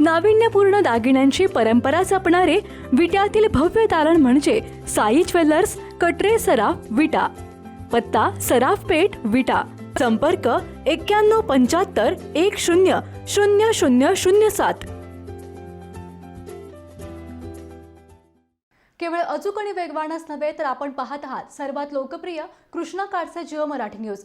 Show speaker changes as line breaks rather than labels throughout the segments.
नाविन्यपूर्ण दागिन्यांची परंपरा जपणारे विट्यातील भव्य तारण म्हणजे साई ज्वेलर्स कटरे सराफ विटा पत्ता सराफ पेठ विटा संपर्क एक्क्याण्णव पंच्याहत्तर एक शून्य शून्य शून्य शून्य सात.
केवळ अचूक आणि वेगवानच नव्हे तर आपण पाहत आहात सर्वात लोकप्रिय कृष्णा काडचे जिओ मराठी न्यूज.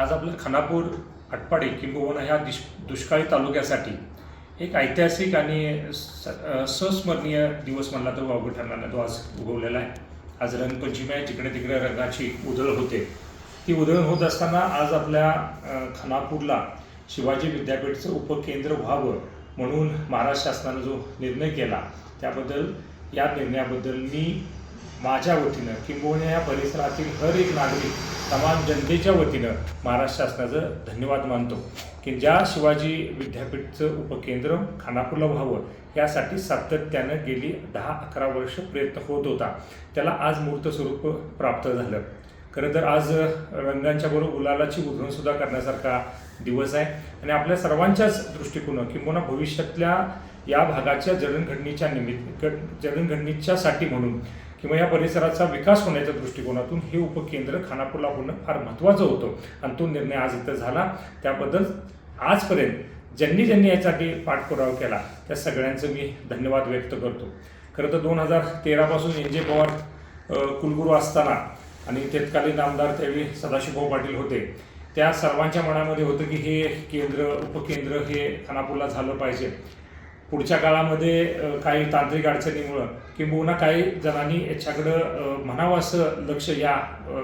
आज आपलं खानापूर आटपाडी किंबहुना ह्या दिश दुष्काळी तालुक्यासाठी एक ऐतिहासिक आणि स संस्मरणीय दिवस म्हणला तर वावगं ठरणार नाही. तो आज उगवलेला आहे. आज रंगपंचमी आहे. जिकडे तिकडे रंगाची उधळ होते. ती उधळण होत असताना आज आपल्या खानापूरला शिवाजी विद्यापीठचं उपकेंद्र व्हावं म्हणून महाराष्ट्र शासनानं जो निर्णय केला त्याबद्दल या निर्णयाबद्दल मी माझ्या वतीनं किंबहुना या परिसरातील हर एक नागरिक तमाम जनतेच्या वतीनं महाराष्ट्र शासनाचं धन्यवाद मानतो की ज्या शिवाजी विद्यापीठचं उपकेंद्र खानापूरला व्हावं यासाठी सातत्यानं गेली दहा अकरा वर्ष प्रयत्न होत होता. त्याला आज मूर्त स्वरूप प्राप्त झालं. खरं तर आज रंगांच्या बरोबर गुलालाची उधळणसुद्धा करण्यासारखा दिवस आहे. आणि आपल्या सर्वांच्याच दृष्टिकोनं किंबहुना भविष्यातल्या या भागाच्या जडणघडणीच्या निमित्त जडणघडणीच्यासाठी म्हणून किंवा या परिसराचा विकास होण्याच्या दृष्टिकोनातून हे उपकेंद्र खानापूरला होणं फार महत्त्वाचं होतं. आणि तो निर्णय आज इथं झाला. त्याबद्दल आजपर्यंत ज्यांनी ज्यांनी यासाठी पाठपुरावा केला त्या सगळ्यांचं मी धन्यवाद व्यक्त करतो. खरं तर दोन हजार तेरापासून एन जे पवार कुलगुरू असताना आणि तत्कालीन आमदार त्यावेळी सदाशिवभाऊ पाटील होते. त्या सर्वांच्या मनामध्ये होतं की हे केंद्र उपकेंद्र हे खानापूरला झालं पाहिजे. पुढच्या काळामध्ये काही तांत्रिक अडचणीमुळं किंबहुना काही जणांनी याच्याकडं म्हणावं असं लक्ष या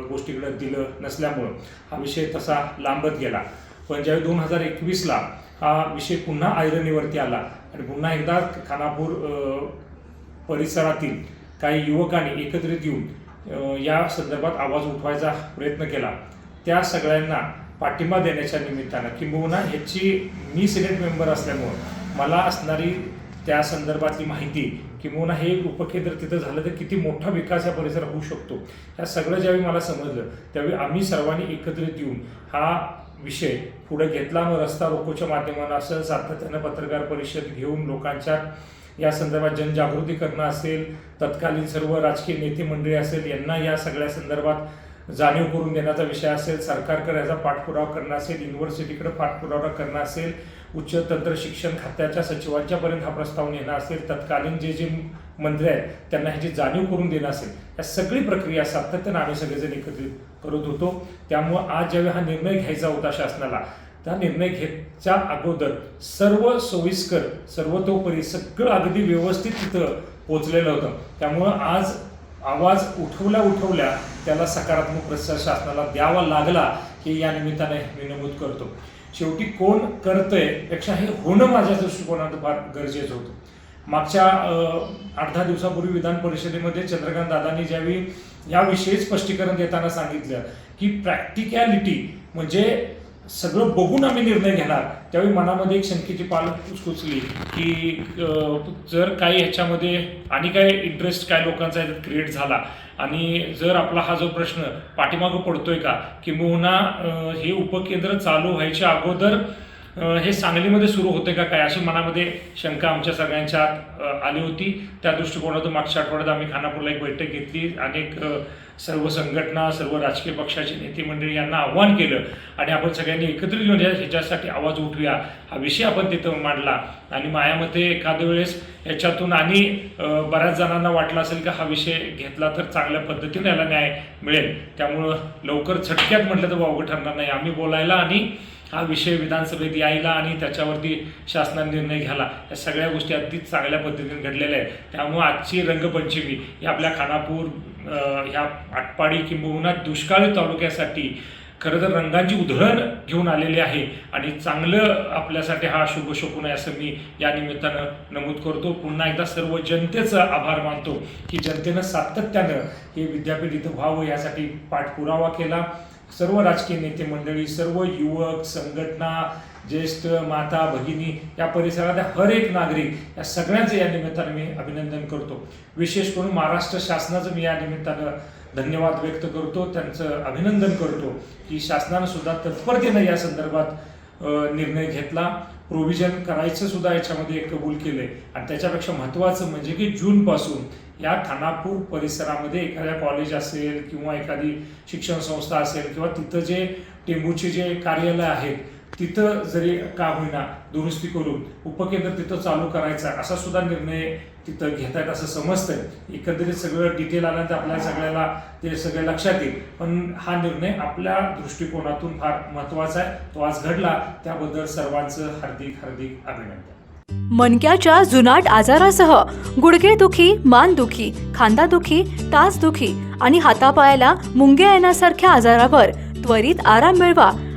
गोष्टीकडं दिलं नसल्यामुळं हा विषय तसा लांबत गेला. पण ज्यावेळी दोन हजार एकवीसला हा विषय पुन्हा ऐरणीवरती आला आणि पुन्हा एकदा खानापूर परिसरातील काही युवकांनी एकत्रित येऊन या संदर्भात आवाज उठवायचा प्रयत्न केला. त्या सगळ्यांना पाठिंबा देण्याच्या निमित्तानं किंबहुना ह्याची मी सिनेट मेंबर असल्यामुळं मला असणारी त्या संदर्भातली माहिती किंवा हे एक उपकेंद्र तिथं झालं तर किती मोठा विकास या परिसरात होऊ शकतो? ह्या सगळं ज्यावेळी मला समजलं त्यावेळी आम्ही सर्वांनी एकत्रित येऊन हा विषय पुढे घेतला मग रस्ता रोकोच्या माध्यमानं असं सातत्यानं पत्रकार परिषद घेऊन लोकांच्या या संदर्भात जनजागृती करणं असेल तत्कालीन सर्व राजकीय नेते मंडळी असेल यांना या सगळ्या संदर्भात जाणीव करून देण्याचा विषय असेल सरकारकडे याचा पाठपुरावा करणं असेल युनिव्हर्सिटीकडे पाठपुरावा करणं असेल उच्च तंत्र शिक्षण खात्याच्या सचिवांच्यापर्यंत हा प्रस्ताव नेणं असेल तत्कालीन जे जे मंत्री आहेत त्यांना ह्याची जाणीव करून देणं असेल या सगळी प्रक्रिया सातत्यानं आम्ही सगळेजण एकत्रित करत होतो. त्यामुळं आज ज्यावेळी हा निर्णय घ्यायचा होता शासनाला त्या निर्णय घेतच्या अगोदर सर्व सोयीस्कर सर्वतोपरी सगळं अगदी व्यवस्थित तिथं पोचलेलं होतं. त्यामुळं आज आवाज उठवल्या उठवल्या त्याला सकारात्मक प्रतिसाद शासनाला द्यावा लागला हे या निमित्ताने मी नमूद करतो. शेवटी कोण करतंयपेक्षा हे होणं माझ्या दृष्टिकोनात फार गरजेचं होतं. मागच्या आठ दहा दिवसापूर्वी विधान परिषदेमध्ये चंद्रकांत दादांनी ज्यावेळी याविषयी स्पष्टीकरण देताना सांगितलं की प्रॅक्टिकॅलिटी म्हणजे सगळं बघून आम्ही निर्णय घेणार. त्यावेळी मनामध्ये एक शंकेची पाल कुचकुचली की जर काही ह्याच्यामध्ये आणि काय इंटरेस्ट काय लोकांचा क्रिएट झाला आणि जर आपला हा जो प्रश्न पाठीमागं पडतोय का किंबहुना हे उपकेंद्र चालू व्हायच्या अगोदर हे सांगलीमध्ये सुरू होते का काय? अशी मनामध्ये शंका आमच्या सगळ्यांच्या आत, आली होती. त्या दृष्टिकोनातून मागच्या आठवड्यात आम्ही खानापूरला एक बैठक घेतली अनेक सर्व संघटना सर्व राजकीय पक्षाचे नेते मंडळी यांना आव्हान केलं. आणि आपण सगळ्यांनी एकत्रित येऊन या- ह्याच्यासाठी आवाज उठूया. हा विषय आपण तिथं मांडला. आणि मायामध्ये एखाद्या वेळेस याच्यातून आणि बऱ्याच जणांना वाटलं असेल की हा विषय घेतला तर चांगल्या पद्धतीने याला न्याय मिळेल. त्यामुळं लवकर झटक्यात म्हटलं तर वावगं ठरणार नाही. आम्ही बोलायला आणि हा विषय विधानसभेत यायला आणि त्याच्यावरती शासनाने निर्णय घ्यायला या सगळ्या गोष्टी अगदी चांगल्या पद्धतीने घडलेल्या आहेत. त्यामुळं आजची रंगपंचमी ही आपल्या खानापूर ह्या आटपाडी किंबहुना दुष्काळी तालुक्यासाठी खरं तर रंगांची उधळण घेऊन आलेली आहे आणि चांगलं आपल्यासाठी हा शुभ शकून आहे असं मी या निमित्तानं नमूद करतो. पुन्हा एकदा सर्व जनतेचं आभार मानतो की जनतेनं सातत्यानं हे विद्यापीठ इथं व्हावं यासाठी पाठपुरावा केला. सर्व राजकीय नेते मंडळी सर्व युवक संघटना ज्येष्ठ माता भगिनी या परिसरातल्या हर एक नागरिक या सगळ्यांचं या निमित्तानं मी अभिनंदन करतो. विशेष करून महाराष्ट्र शासनाचं मी या निमित्तानं धन्यवाद व्यक्त करतो त्यांचं अभिनंदन करतो की शासनानं सुद्धा तत्परतेनं या संदर्भात निर्णय घेतला. प्रोव्हिजन करायचं सुद्धा याच्यामध्ये कबूल केलं आहे आणि त्याच्यापेक्षा महत्त्वाचं म्हणजे की जूनपासून या खानापूर परिसरामध्ये एखाद्या कॉलेज असेल किंवा एखादी शिक्षण संस्था असेल किंवा तिथं जे टेंबूचे जे कार्यालय आहेत तिथं जरी का होईना दुरुस्ती करून उपकेंद्र तिथं चालू करायचा असा सुद्धा निर्णय तिथं घेतायत असं समजतंय. एकंदरीत सगळं डिटेल आल्यानंतर आपल्या सगळ्याला ते सगळं लक्षात येईल. पण हा निर्णय आपल्या दृष्टिकोनातून फार महत्त्वाचा आहे. तो आज घडला. त्याबद्दल सर्वांचं हार्दिक हार्दिक अभिनंदन.
मणक्याच्या जुनाट आजारासह गुडघेदुखी मानदुखी खांदादुखी तासदुखी आणि हातापायाला मुंग्या येण्यासारख्या आजारावर त्वरित आराम मिळवा.